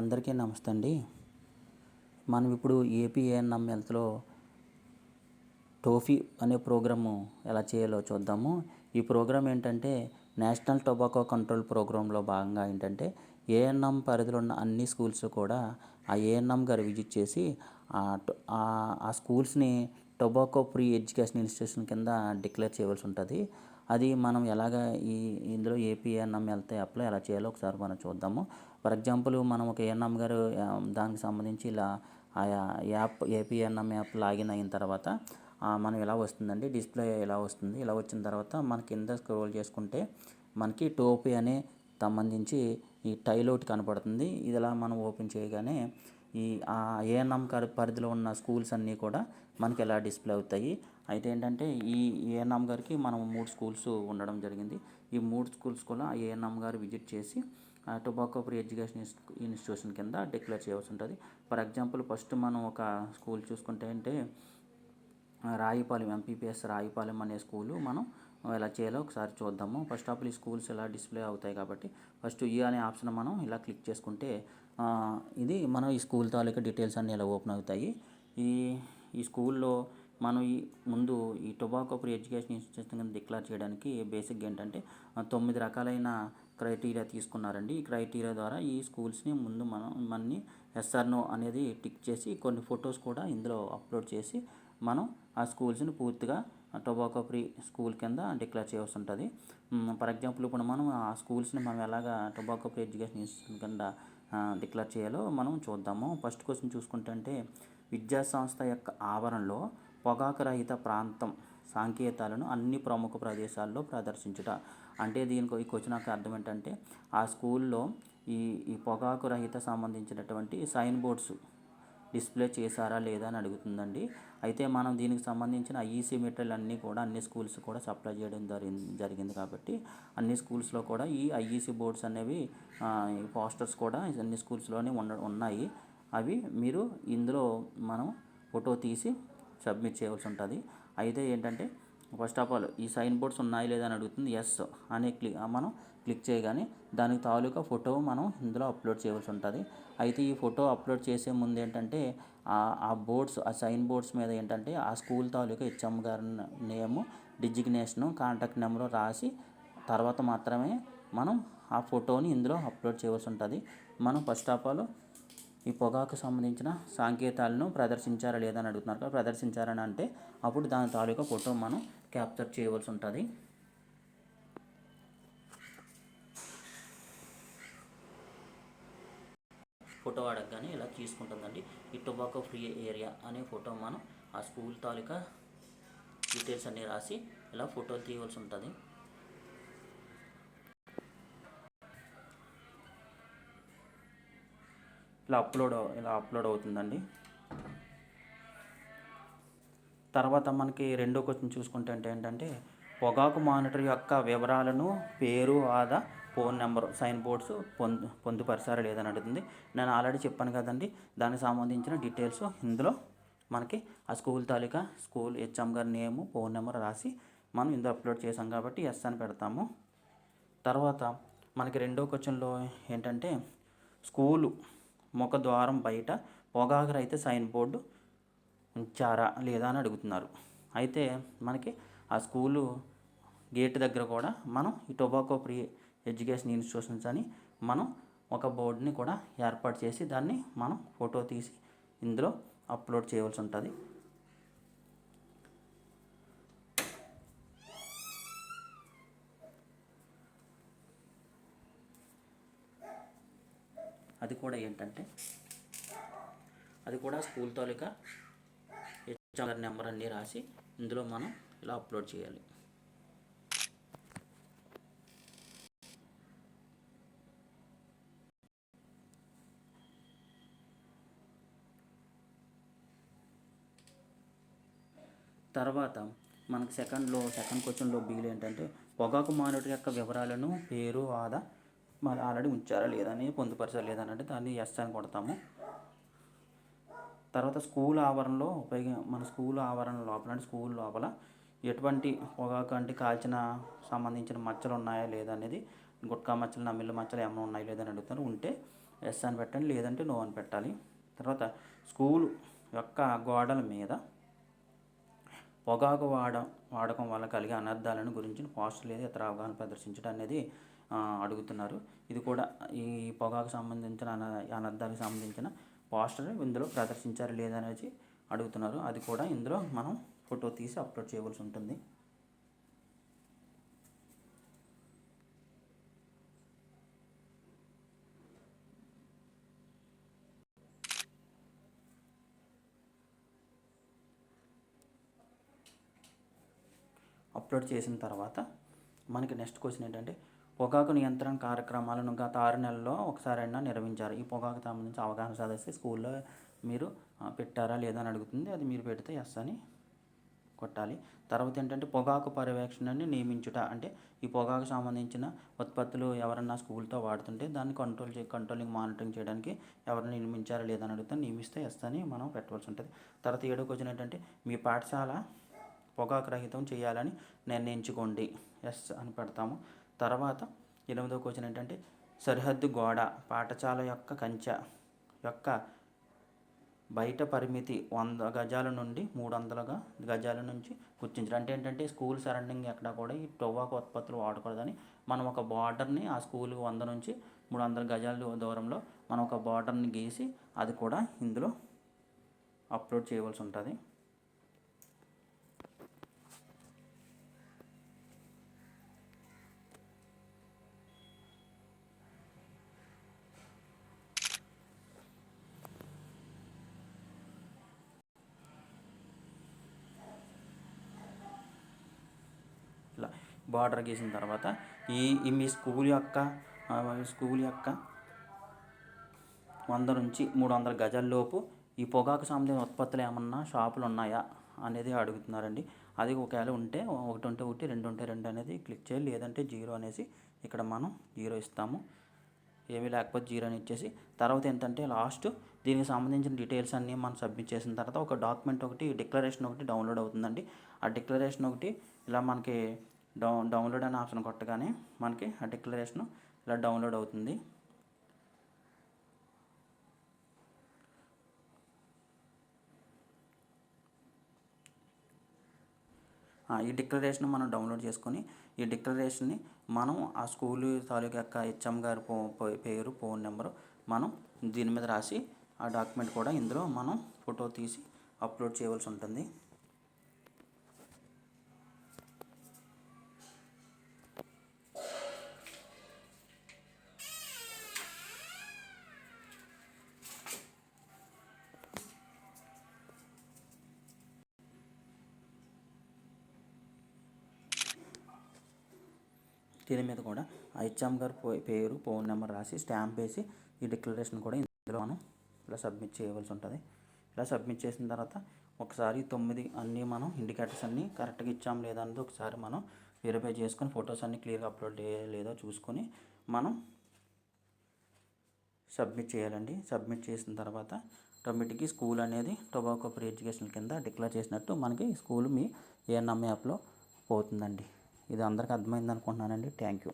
అందరికీ నమస్తే అండి. మనం ఇప్పుడు ఏపీఏఎన్ఎం హెల్త్లో టోఫీ అనే ప్రోగ్రాము ఎలా చేయాలో చూద్దాము. ఈ ప్రోగ్రాం ఏంటంటే నేషనల్ టొబాకో కంట్రోల్ ప్రోగ్రాంలో భాగంగా ఏంటంటే ఏఎన్ఎం పరిధిలో ఉన్న అన్ని స్కూల్స్ కూడా ఆ ఏఎన్ఎం గారు విజిట్ చేసి ఆ స్కూల్స్ని టొబాకో ఫ్రీ ఎడ్యుకేషన్ ఇన్స్టిట్యూషన్ కింద డిక్లేర్ చేయవలసి ఉంటుంది. అది మనం ఎలాగ ఈ ఇందులో ఏపీఎన్ఎం హెల్త్ యాప్లో ఎలా చేయాలో ఒకసారి మనం చూద్దాము. ఫర్ ఎగ్జాంపుల్ మనం ఒక ఏఎన్ఎం గారు దానికి సంబంధించి ఇలా ఆ యాప్ ఏపీఎన్ఎం యాప్ లాగిన్ అయిన తర్వాత మనం ఇలా వస్తుందండి డిస్ప్లే ఇలా వస్తుంది ఇలా వచ్చిన తర్వాత మన కింద స్క్రోల్ చేసుకుంటే మనకి టోపీ అనే సంబంధించి ఈ టైల్ ఒకటి కనపడుతుంది. ఇది ఇలా మనం ఓపెన్ చేయగానే ఈ ఆ ఏఎన్ఎం కర్ పరిధిలో ఉన్న స్కూల్స్ అన్నీ కూడా మనకి ఎలా డిస్ప్లే అవుతాయి. అయితే ఏంటంటే ఈ ఏఎన్ఎం గారికి మనం మూడు స్కూల్స్ ఉండడం జరిగింది. ఈ మూడు స్కూల్స్ కూడా ఆ ఏఎన్ఎం గారు విజిట్ చేసి టొబాకో ఫ్రీ ఎడ్యుకేషన్ ఇన్స్టిట్యూషన్ కింద డిక్లేర్ చేయవలసి ఉంటుంది. ఫర్ ఎగ్జాంపుల్ ఫస్ట్ మనం ఒక స్కూల్ చూసుకుంటే అంటే రాయిపాలెం ఎంపీపీఎస్ రాయిపాలెం అనే స్కూలు మనం ఎలా చేయాలో ఒకసారి చూద్దాము. ఫస్ట్ ఆఫ్ ఆల్ ఈ స్కూల్స్ ఎలా డిస్ప్లే అవుతాయి కాబట్టి ఫస్ట్ ఈ అనే ఆప్షన్ మనం ఇలా క్లిక్ చేసుకుంటే ఇది మనం ఈ స్కూల్ తాలూకా డీటెయిల్స్ అన్నీ ఇలా ఓపెన్ అవుతాయి. ఈ ఈ స్కూల్లో మనం ఈ ముందు ఈ టొబాకో ఫ్రీ ఎడ్యుకేషన్ ఇన్స్టిట్యూషన్ కింద డిక్లేర్ చేయడానికి బేసిక్ ఏంటంటే తొమ్మిది రకాలైన క్రైటీరియా తీసుకున్నారండి. ఈ క్రైటీరియా ద్వారా ఈ స్కూల్స్ని ముందు మనం మన్ని ఎస్ఆర్నో అనేది టిక్ చేసి కొన్ని ఫొటోస్ కూడా ఇందులో అప్లోడ్ చేసి మనం ఆ స్కూల్స్ని పూర్తిగా టొబాకో ఫ్రీ స్కూల్ కింద డిక్లేర్ చేయవలసి ఉంటుంది ఫర్ ఎగ్జాంపుల్ ఇప్పుడు మనం ఆ స్కూల్స్ని మనం ఎలాగా టొబాకో ఫ్రీ ఎడ్యుకేషన్ ఇన్స్టిట్యూషన్ కింద డిక్లేర్ చేయాలో మనం చూద్దాము. ఫస్ట్ క్వశ్చన్ చూసుకుంటే అంటే విద్యా సంస్థ యొక్క ఆవరణలో పొగాకు రహిత ప్రాంతం సంకేతాలను అన్ని ప్రముఖ ప్రదేశాల్లో ప్రదర్శించుట. అంటే దీనికి ఈ క్వశ్చన్ యొక్క అర్థం ఏంటంటే ఆ స్కూల్లో ఈ ఈ పొగాకు రహిత సంబంధించినటువంటి సైన్ బోర్డ్స్ డిస్ప్లే చేశారా లేదా అని అడుగుతుందండి. అయితే మనం దీనికి సంబంధించిన ఐఈసీ మెటీరియల్ అన్నీ కూడా అన్ని స్కూల్స్ కూడా సప్లై చేయడం జరిగింది జరిగింది కాబట్టి అన్ని స్కూల్స్లో కూడా ఈ ఐఈసీ బోర్డ్స్ అనేవి పోస్టర్స్ కూడా అన్ని స్కూల్స్లోనే ఉన్న ఉన్నాయి. అవి మీరు ఇందులో మనం ఫోటో తీసి సబ్మిట్ చేయవలసి ఉంటుంది. అయితే ఏంటంటే ఫస్ట్ ఆఫ్ ఆల్ ఈ సైన్ బోర్డ్స్ ఉన్నాయి లేదా అని అడుగుతుంది ఎస్ అనే క్లిక్ మనం క్లిక్ చేయగానే దానికి తాలూకా ఫోటో మనం ఇందులో అప్లోడ్ చేయవలసి ఉంటుంది. అయితే ఈ ఫోటో అప్లోడ్ చేసే ముందు ఏంటంటే ఆ- ఆ బోర్డ్స్ ఆ సైన్ బోర్డ్స్ మీద ఏంటంటే ఆ స్కూల్ తాలూకా హెచ్ఎం గారి నేము డిజిగ్నేషను కాంటాక్ట్ నెంబరు రాసి తర్వాత మాత్రమే మనం ఆ ఫోటోని ఇందులో అప్లోడ్ చేయవలసి ఉంటుంది. మనం ఫస్ట్ ఆఫ్ ఆల్ ఈ పొగాకు సంబంధించిన సాంకేతాలను ప్రదర్శించారా లేదని అడుగుతున్నారు కదా ప్రదర్శించారని అంటే అప్పుడు దాని తాలూకా ఫోటో మనం క్యాప్చర్ చేయవలసి ఉంటుంది. ఫోటో అడగగానే ఇలా తీసుకుంటుందండి. ఈ టొబాకో ఫ్రీ ఏరియా అనే ఫోటో మనం ఆ స్కూల్ తాలూకా డీటెయిల్స్ అన్నీ రాసి ఇలా ఫోటోలు తీయవలసి ఉంటుంది. ఇలా అప్లోడ్ ఇలా అప్లోడ్ అవుతుందండి. తర్వాత మనకి రెండో క్వశ్చన్ చూసుకుంటే అంటే ఏంటంటే పొగాకు మానిటర్ యొక్క వివరాలను పేరు ఆదా ఫోన్ నెంబర్ సైన్ బోర్డ్స్ పొందు పొందుపరిచారా లేదని అడుగుతుంది. నేను ఆల్రెడీ చెప్పాను కదండి దానికి సంబంధించిన డీటెయిల్స్ ఇందులో మనకి ఆ స్కూల్ తాలూకా స్కూల్ హెచ్ఎం గారి నేము ఫోన్ నెంబర్ రాసి మనం ఇందులో అప్లోడ్ చేసాం కాబట్టి ఎస్ అని పెడతాము. తర్వాత మనకి రెండో క్వశ్చన్లో ఏంటంటే స్కూలు ముఖ ద్వారం బయట పొగాకు అయితే సైన్ బోర్డు ఉంచారా లేదా అని అడుగుతున్నారు. అయితే మనకి ఆ స్కూలు గేట్ దగ్గర కూడా మనం ఈ టొబాకో ఫ్రీ ఎడ్యుకేషన్ ఇన్స్టిట్యూషన్స్ అని మనం ఒక బోర్డుని కూడా ఏర్పాటు చేసి దాన్ని మనం ఫోటో తీసి ఇందులో అప్లోడ్ చేయవలసి ఉంటుంది. అది కూడా ఏంటంటే అది కూడా స్కూల్ తాలూకా హెచ్ఆర్ నెంబర్ అన్నీ రాసి ఇందులో మనం ఇలా అప్లోడ్ చేయాలి. తర్వాత మనకి సెకండ్లో సెకండ్ క్వశ్చన్లో బీలు ఏంటంటే పొగాకు మానిటర్ యొక్క వివరాలను పేరు ఆదా మరి ఆల్రెడీ ఉంచారా లేదా అని పొందుపరచారా లేదా అంటే దాన్ని ఎస్ అని కొడతాము. తర్వాత స్కూల్ ఆవరణలో ఉపయోగ మన స్కూల్ ఆవరణ లోపల అంటే స్కూల్ లోపల ఎటువంటి పొగాకు అంటే కాల్చిన సంబంధించిన మచ్చలు ఉన్నాయా లేదా అనేది గుట్కా మచ్చలు నమ్మిళ్ళ మచ్చలు ఏమైనా ఉన్నాయా లేదని అడుగుతారు. ఉంటే ఎస్ అని పెట్టండి లేదంటే నో అని పెట్టాలి. తర్వాత స్కూల్ యొక్క గోడల మీద పొగాకు వాడ వాడకం వల్ల కలిగే అనర్థాలను గురించి పోస్టర్ లేదా ఇతర అవగాహన ప్రదర్శించడం అనేది అడుగుతున్నారు. ఇది కూడా ఈ పొగాకు సంబంధించిన అన అనర్థాలకు సంబంధించిన పోస్టర్ ఇందులో ప్రదర్శించారు లేదనేది అడుగుతున్నారు. అది కూడా ఇందులో మనం ఫోటో తీసి అప్లోడ్ చేయవలసి ఉంటుంది. అప్లోడ్ చేసిన తర్వాత మనకి నెక్స్ట్ క్వశ్చన్ ఏంటంటే పొగాకు నియంత్రణ కార్యక్రమాలను గత ఆరు నెలల్లో ఒకసారైనా నిర్వహించారు? ఈ పొగాకు సంబంధించి అవగాహన సదస్సు స్కూల్లో మీరు పెట్టారా లేదా అని అడుగుతుంది. అది మీరు పెడితే ఎస్ అని కొట్టాలి. తర్వాత ఏంటంటే పొగాకు పర్యవేక్షణని నియమించుట అంటే ఈ పొగాకు సంబంధించిన ఉత్పత్తులు ఎవరన్నా స్కూల్తో వాడుతుంటే దాన్ని కంట్రోల్ చే కంట్రోలింగ్ మానిటరింగ్ చేయడానికి ఎవరిని నియమించారా లేదా అని అడిగితే నియమిస్తే ఎస్ అని మనం పెట్టవలసి ఉంటుంది. తర్వాత ఏడో క్వశ్చన్ ఏంటంటే మీ పాఠశాల పొగాకు రహితం చేయాలని నిర్ణయించుకోండి. ఎస్ అని పెడతాము. తర్వాత ఎనిమిదో క్వశ్చన్ ఏంటంటే సరిహద్దు గోడ పాఠశాల యొక్క కంచె యొక్క బయట పరిమితి వంద గజాల నుండి మూడు వందలుగా గజాల నుంచి గుర్తించారు అంటే ఏంటంటే స్కూల్ సరౌండింగ్ ఎక్కడ కూడా ఈ టొబాకో ఉత్పత్తులు వాడకూడదని మనం ఒక బార్డర్ని ఆ స్కూల్ వంద నుంచి మూడు వందల గజాల దూరంలో మనం ఒక బార్డర్ని గీసి అది కూడా ఇందులో అప్లోడ్ చేయవలసి ఉంటుంది ఇలా బార్డర్ గీసిన తర్వాత ఈ మీ స్కూల్ యొక్క స్కూల్ యొక్క వంద నుంచి మూడు వందల గజాల లోపు ఈ పొగాకు సంబంధించిన ఉత్పత్తులు ఏమన్నా షాపులు ఉన్నాయా అనేది అడుగుతున్నారండి. అది ఒకవేళ ఉంటే ఒకటి ఉంటే ఒకటి రెండు ఉంటే రెండు అనేది క్లిక్ చేయాలి లేదంటే జీరో అనేసి ఇక్కడ మనం జీరో ఇస్తాము. ఏమీ లేకపోతే జీరో అని ఇచ్చేసి. తర్వాత ఏంటంటే లాస్ట్ దీనికి సంబంధించిన డీటెయిల్స్ అన్నీ మనం సబ్మిట్ చేసిన తర్వాత ఒక డాక్యుమెంట్ ఒకటి డిక్లరేషన్ ఒకటి డౌన్లోడ్ అవుతుందండి. ఆ డిక్లరేషన్ ఒకటి ఇలా మనకి డౌన్ డౌన్లోడ్ అనే ఆప్షన్ కొట్టగానే మనకి ఆ డిక్లరేషన్ ఇలా డౌన్లోడ్ అవుతుంది. ఈ డిక్లరేషన్ మనం డౌన్లోడ్ చేసుకొని ఈ డిక్లరేషన్ని మనం ఆ స్కూల్ తాలూకా యొక్క హెచ్ఎం గారి పేరు ఫోన్ నెంబరు మనం దీని మీద రాసి ఆ డాక్యుమెంట్ కూడా ఇందులో మనం ఫోటో తీసి అప్లోడ్ చేయవలసి ఉంటుంది. దీని మీద కూడా ఆ హెచ్ఎం గారి పేరు ఫోన్ నెంబర్ రాసి స్టాంప్ వేసి ఈ డిక్లరేషన్ కూడా ఇందులో మనం ఇలా సబ్మిట్ చేయవలసి ఉంటుంది. ఇలా సబ్మిట్ చేసిన తర్వాత ఒకసారి తొమ్మిది అన్నీ మనం ఇండికేటర్స్ అన్నీ కరెక్ట్గా ఇచ్చాం లేదా అనేది ఒకసారి మనం వెరిఫై చేసుకొని ఫొటోస్ అన్నీ క్లియర్గా అప్లోడ్ లేదో చూసుకొని మనం సబ్మిట్ చేయాలండి. సబ్మిట్ చేసిన తర్వాత ఆటోమేటిక్గా స్కూల్ అనేది టొబాకో ఫ్రీ ఎడ్యుకేషన్ కింద డిక్లేర్ చేసినట్టు మనకి స్కూల్ మీ ఏఎన్ఎం యాప్లో పోతుందండి. ఇది అందరికీ అర్థమైంది అనుకుంటున్నానండి థ్యాంక్ యూ.